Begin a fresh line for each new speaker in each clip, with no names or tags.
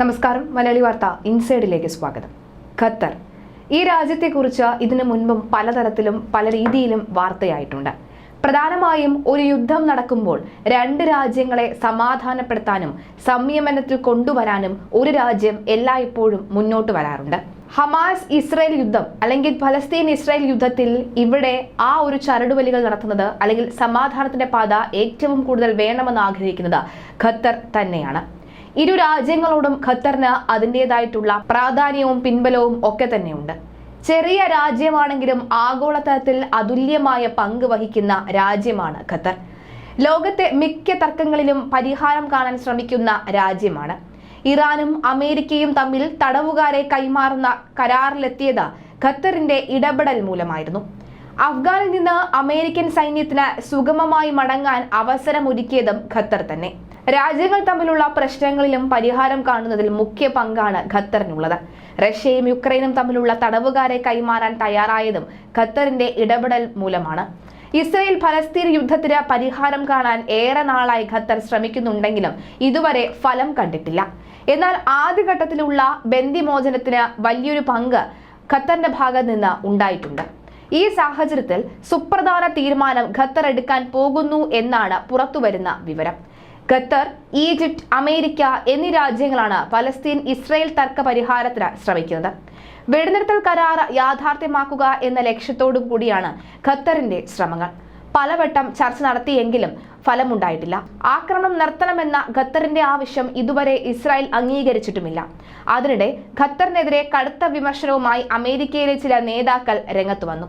നമസ്കാരം മലയാളി വാർത്ത ഇൻസൈഡിലേക്ക് സ്വാഗതം. ഖത്തർ. ഈ രാജ്യത്തെക്കുറിച്ച് ഇതിനു മുൻപും പലതരത്തിലും പല രീതിയിലും വാർത്തയായിട്ടുണ്ട്. പ്രധാനമായും ഒരു യുദ്ധം നടക്കുമ്പോൾ രണ്ട് രാജ്യങ്ങളെ സമാധാനപ്പെടുത്താനും സംയമനത്തിൽ കൊണ്ടുവരാനും ഒരു രാജ്യം എല്ലായ്പ്പോഴും മുന്നോട്ട് വരാറുണ്ട്. ഹമാസ് ഇസ്രായേൽ യുദ്ധം അല്ലെങ്കിൽ ഫലസ്തീൻ ഇസ്രായേൽ യുദ്ധത്തിൽ ഇവിടെ ആ ഒരു ചരടുവലികൾ നടത്തുന്നത് അല്ലെങ്കിൽ സമാധാനത്തിന്റെ പാത ഏറ്റവും കൂടുതൽ വേണമെന്ന് ആഗ്രഹിക്കുന്നത് ഖത്തർ തന്നെയാണ്. ഇരു രാജ്യങ്ങളോടും ഖത്തറിന് അതിന്റെതായിട്ടുള്ള പ്രാധാന്യവും പിൻബലവും ഒക്കെ തന്നെയുണ്ട്. ചെറിയ രാജ്യമാണെങ്കിലും ആഗോളതലത്തിൽ അതുല്യമായ പങ്ക് വഹിക്കുന്ന രാജ്യമാണ് ഖത്തർ. ലോകത്തെ മിക്ക തർക്കങ്ങളിലും പരിഹാരം കാണാൻ ശ്രമിക്കുന്ന രാജ്യമാണ്. ഇറാനും അമേരിക്കയും തമ്മിൽ തടവുകാരെ കൈമാറുന്ന കരാറിലെത്തിയത് ഖത്തറിന്റെ ഇടപെടൽ മൂലമായിരുന്നു. അഫ്ഗാനിൽ നിന്ന് അമേരിക്കൻ സൈന്യത്തിന് സുഗമമായി മടങ്ങാൻ അവസരമൊരുക്കിയതും ഖത്തർ തന്നെ. രാജ്യങ്ങൾ തമ്മിലുള്ള പ്രശ്നങ്ങളിലും പരിഹാരം കാണുന്നതിൽ മുഖ്യ പങ്കാണ് ഖത്തറിനുള്ളത്. റഷ്യയും യുക്രൈനും തമ്മിലുള്ള തടവുകാരെ കൈമാറാൻ തയ്യാറായതും ഖത്തറിന്റെ ഇടപെടൽ മൂലമാണ്. ഇസ്രയേൽ ഫലസ്തീൻ യുദ്ധത്തിന് പരിഹാരം കാണാൻ ഏറെ നാളായി ഖത്തർ ശ്രമിക്കുന്നുണ്ടെങ്കിലും ഇതുവരെ ഫലം കണ്ടിട്ടില്ല. എന്നാൽ ആദ്യഘട്ടത്തിലുള്ള ബന്ദിമോചനത്തിന് വലിയൊരു പങ്ക് ഖത്തറിന്റെ ഭാഗത്ത് നിന്ന് ഉണ്ടായിട്ടുണ്ട്. ഈ സാഹചര്യത്തിൽ സുപ്രധാന തീരുമാനം ഖത്തർ എടുക്കാൻ പോകുന്നു എന്നാണ് പുറത്തുവരുന്ന വിവരം. ഖത്തർ ഈജിപ്റ്റ് അമേരിക്ക എന്നീ രാജ്യങ്ങളാണ് പലസ്തീൻ ഇസ്രായേൽ തർക്ക പരിഹാരത്തിന് ശ്രമിക്കുന്നത്. വെടിനിർത്തൽ കരാർ യാഥാർത്ഥ്യമാക്കുക എന്ന ലക്ഷ്യത്തോടു കൂടിയാണ് ഖത്തറിന്റെ ശ്രമങ്ങൾ. പലവട്ടം ചർച്ച നടത്തിയെങ്കിലും ഫലമുണ്ടായിട്ടില്ല. ആക്രമണം നിർത്തണമെന്ന ഖത്തറിന്റെ ആവശ്യം ഇതുവരെ ഇസ്രായേൽ അംഗീകരിച്ചിട്ടുമില്ല. അതിനിടെ ഖത്തറിനെതിരെ കടുത്ത വിമർശനവുമായി അമേരിക്കയിലെ ചില നേതാക്കൾ രംഗത്ത് വന്നു.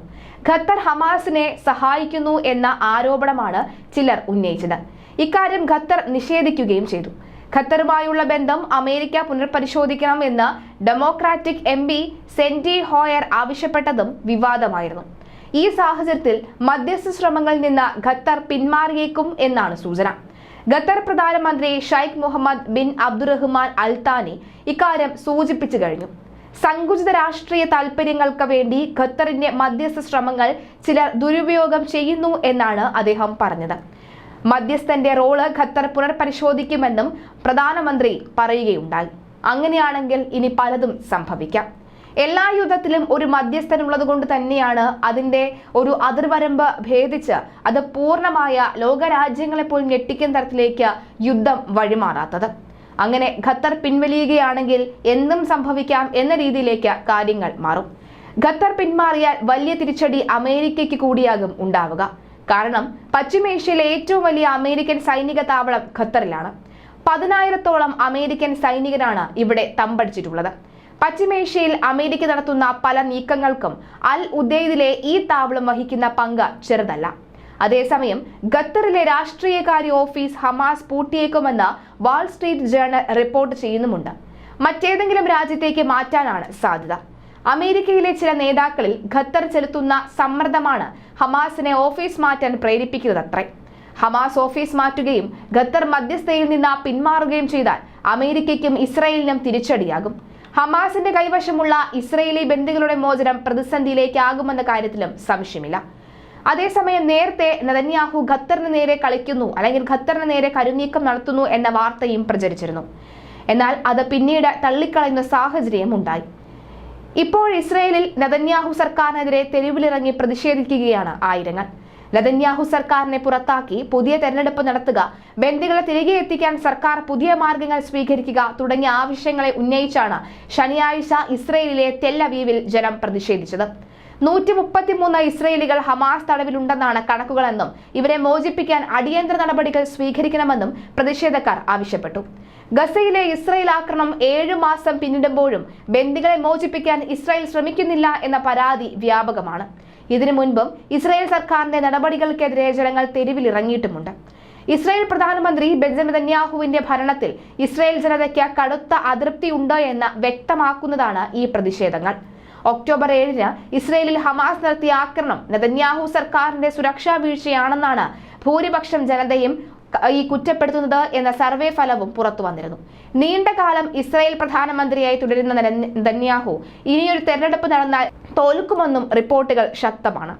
ഖത്തർ ഹമാസിനെ സഹായിക്കുന്നു എന്ന ആരോപണമാണ് ചിലർ ഉന്നയിച്ചത്. ഇക്കാര്യം ഖത്തർ നിഷേധിക്കുകയും ചെയ്തു. ഖത്തറുമായുള്ള ബന്ധം അമേരിക്ക പുനർപരിശോധിക്കണം എന്ന് ഡെമോക്രാറ്റിക് എം പി സെന്റി ഹോയർ ആവശ്യപ്പെട്ടതും വിവാദമായിരുന്നു. ഈ സാഹചര്യത്തിൽ മധ്യസ്ഥ ശ്രമങ്ങളിൽ നിന്ന് ഖത്തർ പിന്മാറിയേക്കും എന്നാണ് സൂചന. ഖത്തർ പ്രധാനമന്ത്രി Sheikh Mohammed bin Abdulrahman Al Thani ഇക്കാര്യം സൂചിപ്പിച്ചു കഴിഞ്ഞു. സങ്കുചിത രാഷ്ട്രീയ താൽപര്യങ്ങൾക്ക് വേണ്ടി ഖത്തറിന്റെ മധ്യസ്ഥ ശ്രമങ്ങൾ ചിലർ ദുരുപയോഗം ചെയ്യുന്നു എന്നാണ് അദ്ദേഹം പറഞ്ഞത്. മധ്യസ്ഥന്റെ റോൾ ഖത്തർ പുനർപരിശോധിക്കുമെന്നും പ്രധാനമന്ത്രി പറയുകയുണ്ടായി. അങ്ങനെയാണെങ്കിൽ ഇനി പലതും സംഭവിക്കാം. എല്ലാ യുദ്ധത്തിലും ഒരു മധ്യസ്ഥൻ ഉള്ളതുകൊണ്ട് തന്നെയാണ് അതിന്റെ ഒരു അതിർവരമ്പ് ഭേദിച്ച് അത് പൂർണമായ ലോകരാജ്യങ്ങളെ പോലും ഞെട്ടിക്കുന്ന തരത്തിലേക്ക് യുദ്ധം വഴിമാറാത്തത്. അങ്ങനെ ഖത്തർ പിൻവലിയുകയാണെങ്കിൽ എന്തും സംഭവിക്കാം എന്ന രീതിയിലേക്ക് കാര്യങ്ങൾ മാറും. ഖത്തർ പിന്മാറിയാൽ വലിയ തിരിച്ചടി അമേരിക്കയ്ക്ക് കൂടിയാകും ഉണ്ടാവുക. കാരണം പശ്ചിമേഷ്യയിലെ ഏറ്റവും വലിയ അമേരിക്കൻ സൈനിക താവളം ഖത്തറിലാണ്. പതിനായിരത്തോളം അമേരിക്കൻ സൈനികരാണ് ഇവിടെ തമ്പടിച്ചിട്ടുള്ളത്. പശ്ചിമേഷ്യയിൽ അമേരിക്ക നടത്തുന്ന പല നീക്കങ്ങൾക്കും അൽ ഉദൈദിലെ ഈ താവളം വഹിക്കുന്ന പങ്ക് ചെറുതല്ല. അതേസമയം ഖത്തറിലെ രാഷ്ട്രീയകാര്യ ഓഫീസ് ഹമാസ് പൂട്ടിയേക്കുമെന്ന് വാൾസ്ട്രീറ്റ് ജേണൽ റിപ്പോർട്ട് ചെയ്യുന്നുമുണ്ട്. മറ്റേതെങ്കിലും രാജ്യത്തേക്ക് മാറ്റാനാണ് സാധ്യത. അമേരിക്കയിലെ ചില നേതാക്കളിൽ ഖത്തർ ചെലുത്തുന്ന സമ്മർദ്ദമാണ് ഹമാസിനെ ഓഫീസ് മാറ്റാൻ പ്രേരിപ്പിക്കുന്നതത്രേ. ഹമാസ് ഓഫീസ് മാറ്റുകയും ഖത്തർ മധ്യസ്ഥയിൽ നിന്ന് പിന്മാറുകയും ചെയ്താൽ അമേരിക്കയ്ക്കും ഇസ്രയേലിനും തിരിച്ചടിയാകും. ഹമാസിന്റെ കൈവശമുള്ള ഇസ്രയേലി ബന്ദികളുടെ മോചനം പ്രതിസന്ധിയിലേക്കാകുമെന്ന കാര്യത്തിലും സംശയമില്ല. അതേസമയം നേരത്തെ നദന്യാഹു ഖത്തറിന് നേരെ കളിക്കുന്നു അല്ലെങ്കിൽ ഖത്തറിന് നേരെ കരുനീക്കം നടത്തുന്നു എന്ന വാർത്തയും പ്രചരിച്ചിരുന്നു. എന്നാൽ അത് പിന്നീട് തള്ളിക്കളയുന്ന സാഹചര്യം ഉണ്ടായി ഇപ്പോൾ ഇസ്രയേലിൽ നദന്യാഹു സർക്കാരിനെതിരെ തെരുവിലിറങ്ങി പ്രതിഷേധിക്കുകയാണ് ആയിരങ്ങൾ. നദന്യാഹു സർക്കാരിനെ പുറത്താക്കി പുതിയ തെരഞ്ഞെടുപ്പ് നടത്തുക ബന്ദികളെ തിരികെ എത്തിക്കാൻ സർക്കാർ പുതിയ മാർഗങ്ങൾ സ്വീകരിക്കുക തുടങ്ങിയ ആവശ്യങ്ങളെ ഉന്നയിച്ചാണ് ശനിയാഴ്ച ഇസ്രയേലിലെ തെല്ലവീവിൽ ജനം പ്രതിഷേധിച്ചത്. നൂറ്റി മുപ്പത്തിമൂന്ന് ഇസ്രയേലികൾ ഹമാസ് തടവിലുണ്ടെന്നാണ് കണക്കുകളെന്നും ഇവരെ മോചിപ്പിക്കാൻ അടിയന്തര നടപടികൾ സ്വീകരിക്കണമെന്നും പ്രതിഷേധക്കാർ ആവശ്യപ്പെട്ടു. ഗസയിലെ ഇസ്രയേൽ ആക്രമണം ഏഴു മാസം പിന്നിടുമ്പോഴും ബന്ദികളെ മോചിപ്പിക്കാൻ ഇസ്രായേൽ ശ്രമിക്കുന്നില്ല എന്ന പരാതി വ്യാപകമാണ്. ഇതിനു മുൻപും ഇസ്രായേൽ സർക്കാരിന്റെ നടപടികൾക്കെതിരെ ജനങ്ങൾ തെരുവിലിറങ്ങിയിട്ടുമുണ്ട്. ഇസ്രായേൽ പ്രധാനമന്ത്രി ബെഞ്ചമിൻ നെതന്യാഹുവിന്റെ ഭരണത്തിൽ ഇസ്രായേൽ ജനതയ്ക്ക് കടുത്ത അതൃപ്തിയുണ്ട് എന്ന് വ്യക്തമാക്കുന്നതാണ് ഈ പ്രതിഷേധങ്ങൾ. ഒക്ടോബർ ഏഴിന് ഇസ്രയേലിൽ ഹമാസ് നടത്തിയ ആക്രമണം നെതന്യാഹു സർക്കാരിന്റെ സുരക്ഷാ വീഴ്ചയാണെന്നാണ് ഭൂരിപക്ഷം ജനതയും ഈ കുറ്റപ്പെടുത്തുന്നത് എന്ന സർവേ ഫലവും പുറത്തു വന്നിരുന്നു. നീണ്ടകാലം ഇസ്രായേൽ പ്രധാനമന്ത്രിയായി തുടരുന്ന നെതന്യാഹു ഇനിയൊരു തെരഞ്ഞെടുപ്പ് നടന്നാൽ തോൽക്കുമെന്നും റിപ്പോർട്ടുകൾ ശക്തമാണ്.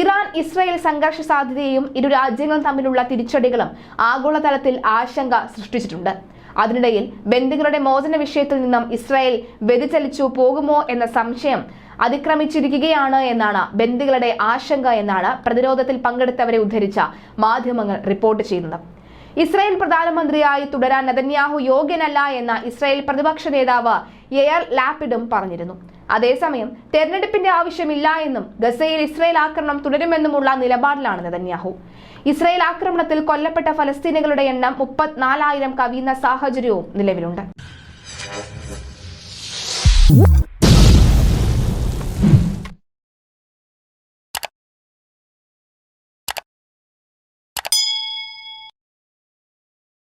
ഇറാൻ ഇസ്രായേൽ സംഘർഷ സാധ്യതയും ഇരു രാജ്യങ്ങളും തമ്മിലുള്ള തിരിച്ചടികളും ആഗോളതലത്തിൽ ആശങ്ക സൃഷ്ടിച്ചിട്ടുണ്ട്. അതിനിടയിൽ ബന്ദികളുടെ മോചന വിഷയത്തിൽ നിന്നും ഇസ്രായേൽ വ്യതിചലിച്ചു പോകുമോ എന്ന സംശയം അതിക്രമിച്ചിരിക്കുകയാണ് എന്നാണ് ബന്ദികളുടെ ആശങ്ക എന്നാണ് പ്രതിരോധത്തിൽ പങ്കെടുത്തവരെ ഉദ്ധരിച്ച മാധ്യമങ്ങൾ റിപ്പോർട്ട് ചെയ്യുന്നത്. ഇസ്രായേൽ പ്രധാനമന്ത്രിയായി തുടരാൻ നെതന്യാഹു യോഗ്യനല്ല എന്ന ഇസ്രായേൽ പ്രതിപക്ഷ നേതാവ് എയർ ലാപ്പിഡും പറഞ്ഞിരുന്നു. അതേസമയം തെരഞ്ഞെടുപ്പിന്റെ ആവശ്യമില്ല എന്നും ഗസയിൽ ഇസ്രയേൽ ആക്രമണം തുടരുമെന്നുമുള്ള നിലപാടിലാണ് നെതന്യാഹു. ഇസ്രയേൽ ആക്രമണത്തിൽ കൊല്ലപ്പെട്ട ഫലസ്തീനികളുടെ എണ്ണം മുപ്പത്തിനാലായിരം കവിയുന്ന സാഹചര്യവും നിലവിലുണ്ട്.